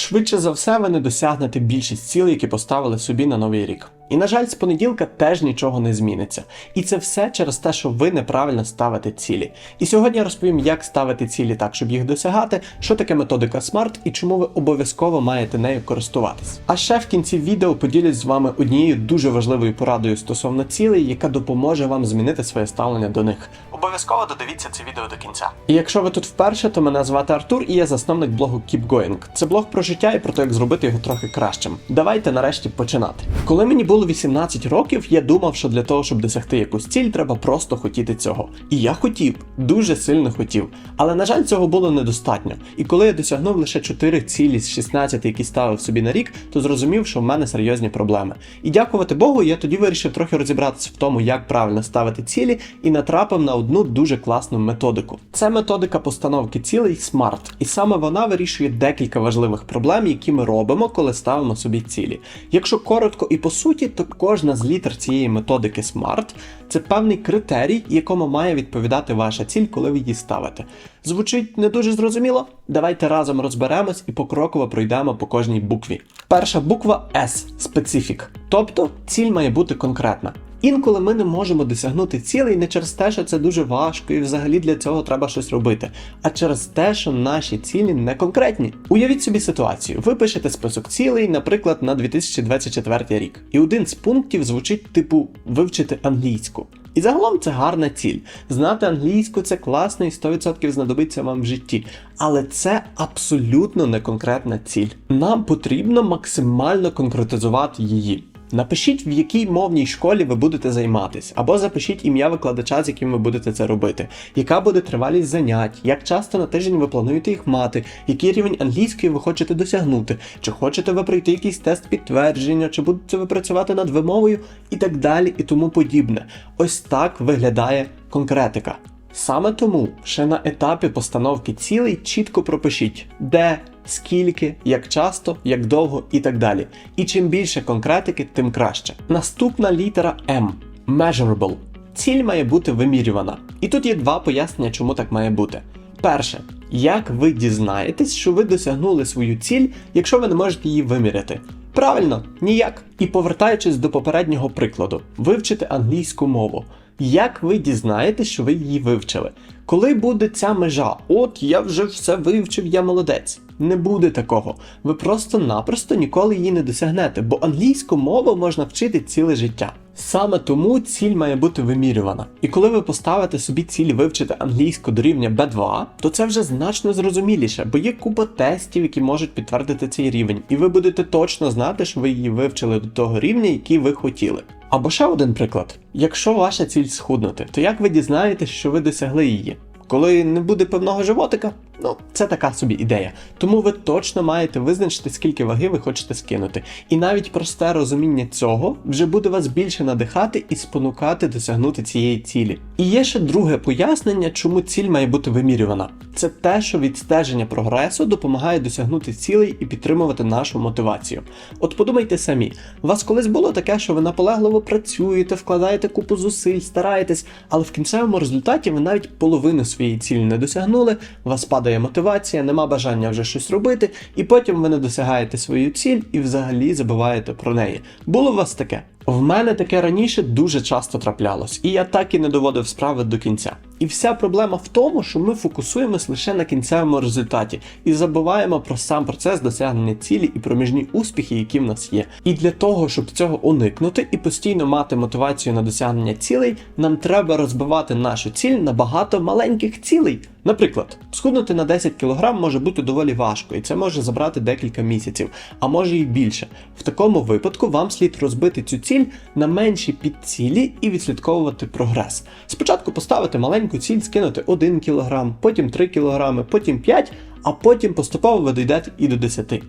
швидше за все ви не досягнете більшість цілей, які поставили собі на новий рік. І на жаль, з понеділка теж нічого не зміниться. І це все через те, що ви неправильно ставите цілі. І сьогодні я розповім, як ставити цілі так, щоб їх досягати, що таке методика SMART і чому ви обов'язково маєте нею користуватись. А ще в кінці відео поділюсь з вами однією дуже важливою порадою стосовно цілей, яка допоможе вам змінити своє ставлення до них. Обов'язково додивіться це відео до кінця. І якщо ви тут вперше, то мене звати Артур, і я засновник блогу Keep Going. Це блог про життя і про те, як зробити його трохи кращим. Давайте нарешті починати. Коли мені було 18 років, я думав, що для того, щоб досягти якусь ціль, треба просто хотіти цього. І я хотів, дуже сильно хотів. Але на жаль, цього було недостатньо. І коли я досягнув лише 4 цілі з 16, які ставив собі на рік, то зрозумів, що в мене серйозні проблеми. І дякувати Богу, я тоді вирішив трохи розібратися в тому, як правильно ставити цілі, і натрапив на одну дуже класну методику. Це методика постановки цілей SMART, і саме вона вирішує декілька важливих проблем, які ми робимо, коли ставимо собі цілі. Якщо коротко і по суті, то кожна з літер цієї методики SMART це певний критерій, якому має відповідати ваша ціль, коли ви її ставите. Звучить не дуже зрозуміло? Давайте разом розберемось і покроково пройдемо по кожній букві. Перша буква S специфік. тобто ціль має бути конкретна. Інколи ми не можемо досягнути цілей не через те, що це дуже важко, і взагалі для цього треба щось робити, а через те, що наші цілі не конкретні. Уявіть собі ситуацію: ви пишете список цілей, наприклад, на 2024 рік, і один з пунктів звучить типу вивчити англійську. І загалом це гарна ціль. Знати англійську це класно і 100% знадобиться вам в житті. Але це абсолютно не конкретна ціль. Нам потрібно максимально конкретизувати її. Напишіть, в якій мовній школі ви будете займатись, або запишіть ім'я викладача, з яким ви будете це робити, яка буде тривалість занять, як часто на тиждень ви плануєте їх мати, який рівень англійської ви хочете досягнути, чи хочете ви пройти якийсь тест підтвердження, чи будете ви працювати над вимовою? І так далі, і тому подібне. Ось так виглядає конкретика. Саме тому ще на етапі постановки цілей чітко пропишіть, де, скільки, як часто, як довго і так далі. І чим більше конкретики, тим краще. Наступна літера М measurable. Ціль має бути вимірювана. І тут є два пояснення, чому так має бути. Перше, як ви дізнаєтесь, що ви досягнули свою ціль, якщо ви не можете її виміряти? Правильно, ніяк. І повертаючись до попереднього прикладу, вивчити англійську мову. Як ви дізнаєтесь, що ви її вивчили? Коли буде ця межа? От я вже все вивчив, я молодець. Не буде такого. Ви просто-напросто ніколи її не досягнете, бо англійську мову можна вчити ціле життя. Саме тому ціль має бути вимірювана. І коли ви поставите собі ціль вивчити англійську до рівня B2, то це вже значно зрозуміліше, бо є купа тестів, які можуть підтвердити цей рівень, і ви будете точно знати, що ви її вивчили до того рівня, який ви хотіли. Або ще один приклад: якщо ваша ціль схуднути, то як ви дізнаєтесь, що ви досягли її? Коли не буде певного животика, ну це така собі ідея. Тому ви точно маєте визначити, скільки ваги ви хочете скинути. І навіть просте розуміння цього вже буде вас більше надихати і спонукати досягнути цієї цілі. І є ще друге пояснення, чому ціль має бути вимірювана. Це те, що відстеження прогресу допомагає досягнути цілей і підтримувати нашу мотивацію. От подумайте самі, у вас колись було таке, що ви наполегливо працюєте, вкладаєте купу зусиль, стараєтесь, але в кінцевому результаті ви навіть половину своєї цілі не досягнули, вас падає мотивація, нема бажання вже щось робити, і потім ви не досягаєте свою ціль і взагалі забуваєте про неї. Було у вас таке? В мене таке раніше дуже часто траплялось, і я так і не доводив справи до кінця. І вся проблема в тому, що ми фокусуємось лише на кінцевому результаті і забуваємо про сам процес досягнення цілі і проміжні успіхи, які в нас є. І для того, щоб цього уникнути і постійно мати мотивацію на досягнення цілей, нам треба розбивати нашу ціль на багато маленьких цілей. Наприклад, схуднути на 10 кг може бути доволі важко, і це може забрати декілька місяців, а може і більше. В такому випадку вам слід розбити цю ціль на менші підцілі і відслідковувати прогрес. Спочатку поставити маленьку ціль, скинути 1 кг, потім 3 кг, потім 5, а потім поступово ви дійдете і до 10.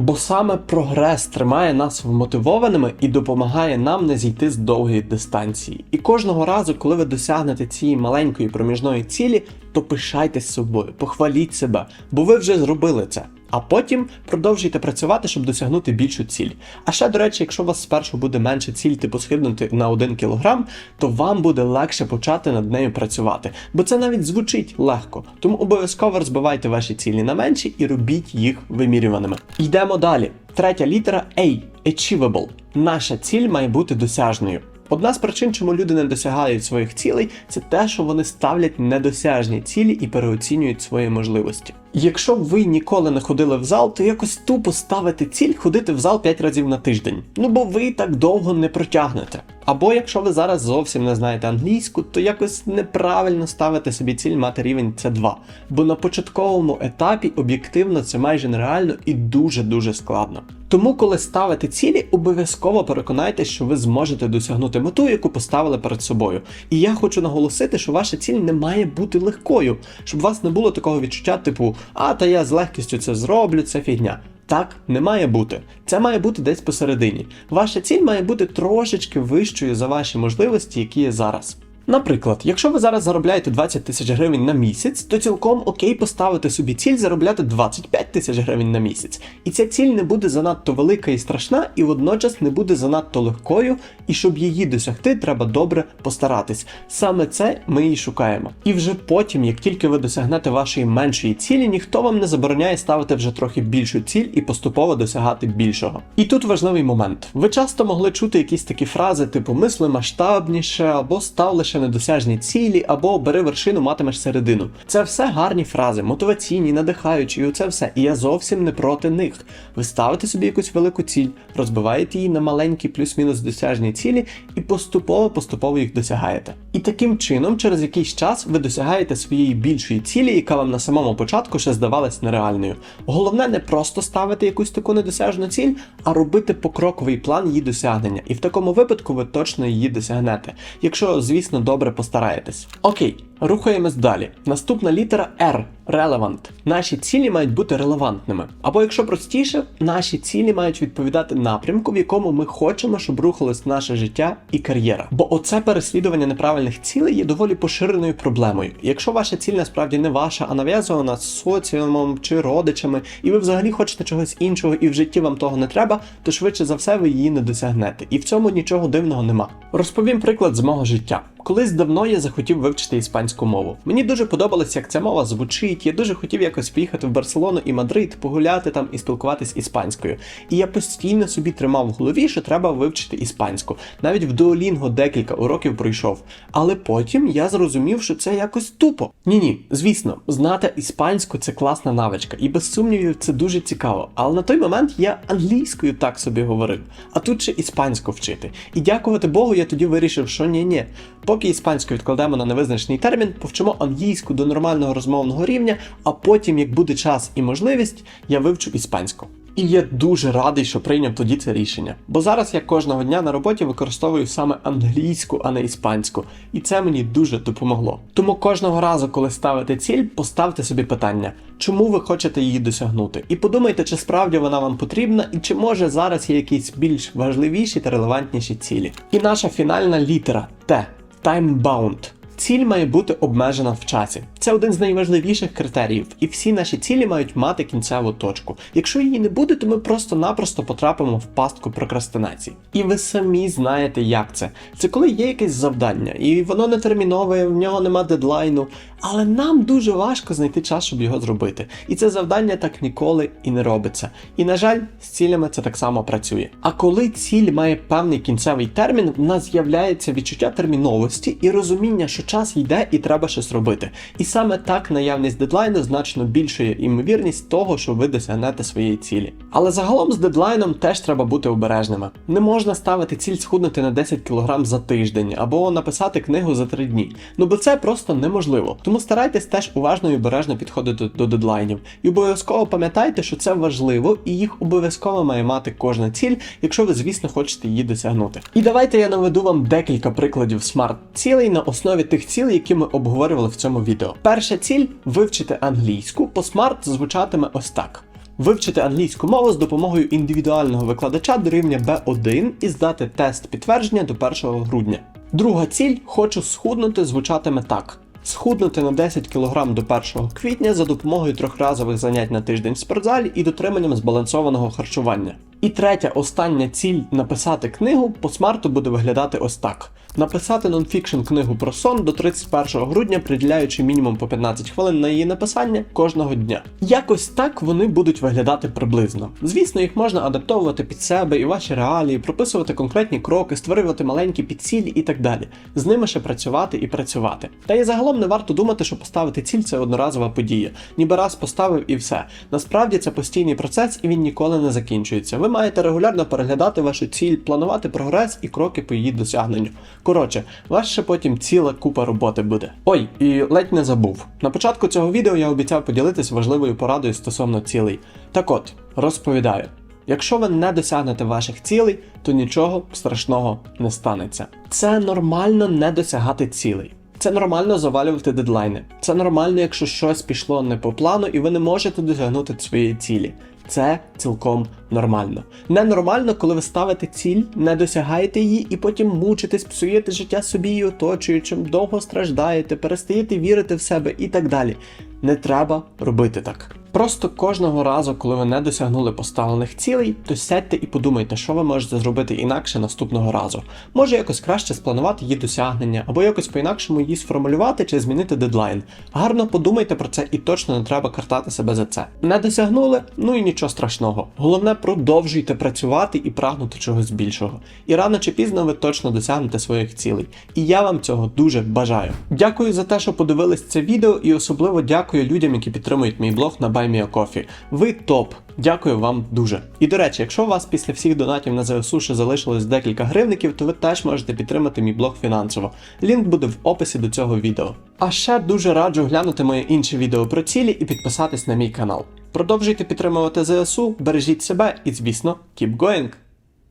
Бо саме прогрес тримає нас вмотивованими і допомагає нам не зійти з довгої дистанції. І кожного разу, коли ви досягнете цієї маленької проміжної цілі, то пишайтесь собою, похваліть себе, бо ви вже зробили це. А потім продовжуйте працювати, щоб досягнути більшу ціль. А ще, до речі, якщо у вас спершу буде менше ціль, типу схибнути на 1 кг, то вам буде легше почати над нею працювати. Бо це навіть звучить легко. Тому обов'язково розбивайте ваші цілі на менші і робіть їх вимірюваними. Йдемо далі. Третя літера A achievable. Наша ціль має бути досяжною. Одна з причин, чому люди не досягають своїх цілей, це те, що вони ставлять недосяжні цілі і переоцінюють свої можливості. Якщо ви ніколи не ходили в зал, то якось тупо ставити ціль ходити в зал 5 разів на тиждень. Ну бо ви так довго не протягнете. Або якщо ви зараз зовсім не знаєте англійську, то якось неправильно ставити собі ціль мати рівень C2. Бо на початковому етапі об'єктивно це майже нереально і дуже-дуже складно. Тому, коли ставите цілі, обов'язково переконайтеся, що ви зможете досягнути мету, яку поставили перед собою. І я хочу наголосити, що ваша ціль не має бути легкою, щоб у вас не було такого відчуття, типу, а та я з легкістю це зроблю, це фігня. Так не має бути. Це має бути десь посередині. Ваша ціль має бути трошечки вищою за ваші можливості, які є зараз. Наприклад, якщо ви зараз заробляєте 20 тисяч гривень на місяць, то цілком окей поставити собі ціль заробляти 25 тисяч гривень на місяць. І ця ціль не буде занадто велика і страшна, і водночас не буде занадто легкою, і щоб її досягти, треба добре постаратись. Саме це ми і шукаємо. І вже потім, як тільки ви досягнете вашої меншої цілі, ніхто вам не забороняє ставити вже трохи більшу ціль і поступово досягати більшого. І тут важливий момент. Ви часто могли чути якісь такі фрази, типу мисли масштабніше, або став лише недосяжні цілі, або бери вершину, матимеш середину. Це все гарні фрази, мотиваційні, надихаючі, і оце все. І я зовсім не проти них. Ви ставите собі якусь велику ціль, розбиваєте її на маленькі плюс-мінус досяжні цілі, і поступово-поступово їх досягаєте. І таким чином, через якийсь час, ви досягаєте своєї більшої цілі, яка вам на самому початку ще здавалась нереальною. Головне не просто ставити якусь таку недосяжну ціль, а робити покроковий план її досягнення. І в такому випадку ви точно її досягнете. Якщо, звісно, добре постараєтесь. Окей, рухаємось далі. Наступна літера R relevant. Наші цілі мають бути релевантними. Або, якщо простіше, наші цілі мають відповідати напрямку, в якому ми хочемо, щоб рухалось наше життя і кар'єра. Бо оце переслідування неправильних цілей є доволі поширеною проблемою. Якщо ваша ціль насправді не ваша, а нав'язана соціумом чи родичами, і ви взагалі хочете чогось іншого, і в житті вам того не треба, то швидше за все ви її не досягнете. І в цьому нічого дивного нема. Розповім приклад з мого життя. Колись давно я захотів вивчити іспанську мову. Мені дуже подобалось, як ця мова звучить. Я дуже хотів якось поїхати в Барселону і Мадрид, погуляти там і спілкуватись іспанською. І я постійно собі тримав в голові, що треба вивчити іспанську. Навіть в Duolingo декілька уроків пройшов. Але потім я зрозумів, що це якось тупо. Ні, ні, звісно, знати іспанську це класна навичка, і без сумнівів це дуже цікаво. Але на той момент я англійською так собі говорив, а тут ще іспанську вчити. І дякувати Богу, я тоді вирішив, що ні-ні. Поки іспанську відкладемо на невизначений термін, повчимо англійську до нормального розмовного рівня, а потім, як буде час і можливість, я вивчу іспанську. І я дуже радий, що прийняв тоді це рішення. Бо зараз я кожного дня на роботі використовую саме англійську, а не іспанську. І це мені дуже допомогло. Тому кожного разу, коли ставите ціль, поставте собі питання, чому ви хочете її досягнути. І подумайте, чи справді вона вам потрібна, і чи може зараз є якісь більш важливіші та релевантніші цілі. І наша фінальна літера Т time-bound. Ціль має бути обмежена в часі. Це один з найважливіших критеріїв, і всі наші цілі мають мати кінцеву точку. Якщо її не буде, то ми просто-напросто потрапимо в пастку прокрастинації. І ви самі знаєте, як це. Це коли є якесь завдання, і воно не термінове, в нього нема дедлайну. Але нам дуже важко знайти час, щоб його зробити. І це завдання так ніколи і не робиться. І на жаль, з цілями це так само працює. А коли ціль має певний кінцевий термін, в нас з'являється відчуття терміновості і розуміння, що час йде і треба щось робити. І саме так наявність дедлайну значно більшує імовірність того, що ви досягнете своєї цілі. Але загалом з дедлайном теж треба бути обережними. Не можна ставити ціль схуднути на 10 кг за тиждень або написати книгу за 3 дні. Ну бо це просто неможливо. Тому старайтесь теж уважно і обережно підходити до дедлайнів. І обов'язково пам'ятайте, що це важливо, і їх обов'язково має мати кожна ціль, якщо ви, звісно, хочете її досягнути. І давайте я наведу вам декілька прикладів смарт-цілей на основі тих цілей, які ми обговорювали в цьому відео. Перша ціль вивчити англійську. По смарт звучатиме ось так. Вивчити англійську мову з допомогою індивідуального викладача до рівня B1 і здати тест підтвердження до 1 грудня. Друга ціль хочу схуднути звучатиме так: схуднути на 10 кг до 1 квітня за допомогою трьохразових занять на тиждень в спортзалі і дотриманням збалансованого харчування. І третя, остання ціль написати книгу по смарту буде виглядати ось так: написати нонфікшн книгу про сон до 31 грудня, приділяючи мінімум по 15 хвилин на її написання кожного дня. Якось так вони будуть виглядати приблизно. Звісно, їх можна адаптовувати під себе і ваші реалії, прописувати конкретні кроки, створювати маленькі підцілі і так далі. З ними ще працювати і працювати. Та і загалом не варто думати, що поставити ціль це одноразова подія. Ніби раз поставив і все. Насправді це постійний процес і він ніколи не закінчується. Ви маєте регулярно переглядати вашу ціль, планувати прогрес і кроки по її досягненню. Коротше, вас потім ціла купа роботи буде. Ой, і ледь не забув. На початку цього відео я обіцяв поділитися важливою порадою стосовно цілей. Так от, розповідаю. Якщо ви не досягнете ваших цілей, то нічого страшного не станеться. Це нормально не досягати цілей. Це нормально завалювати дедлайни. Це нормально, якщо щось пішло не по плану і ви не можете досягнути своєї цілі. Це цілком нормально. Ненормально, коли ви ставите ціль, не досягаєте її і потім мучитесь, псуєте життя собі і оточуючим, довго страждаєте, перестаєте вірити в себе і так далі. Не треба робити так. Просто кожного разу, коли ви не досягнули поставлених цілей, то сядьте і подумайте, що ви можете зробити інакше наступного разу. Може якось краще спланувати її досягнення, або якось по-інакшому її сформулювати чи змінити дедлайн. Гарно подумайте про це і точно не треба картати себе за це. Не досягнули? Ну і нічого страшного. Головне, продовжуйте працювати і прагнути чогось більшого. І рано чи пізно ви точно досягнете своїх цілей. І я вам цього дуже бажаю. Дякую за те, що подивились це відео, і особливо дякую людям, які підтримують мій блог на BuyMeACoffee. Ви топ! Дякую вам дуже. І до речі, якщо у вас після всіх донатів на ЗСУ ще залишилось декілька гривників, то ви теж можете підтримати мій блог фінансово. Лінк буде в описі до цього відео. А ще дуже раджу глянути моє інше відео про цілі і підписатись на мій канал. Продовжуйте підтримувати ЗСУ, бережіть себе і, звісно, keep going!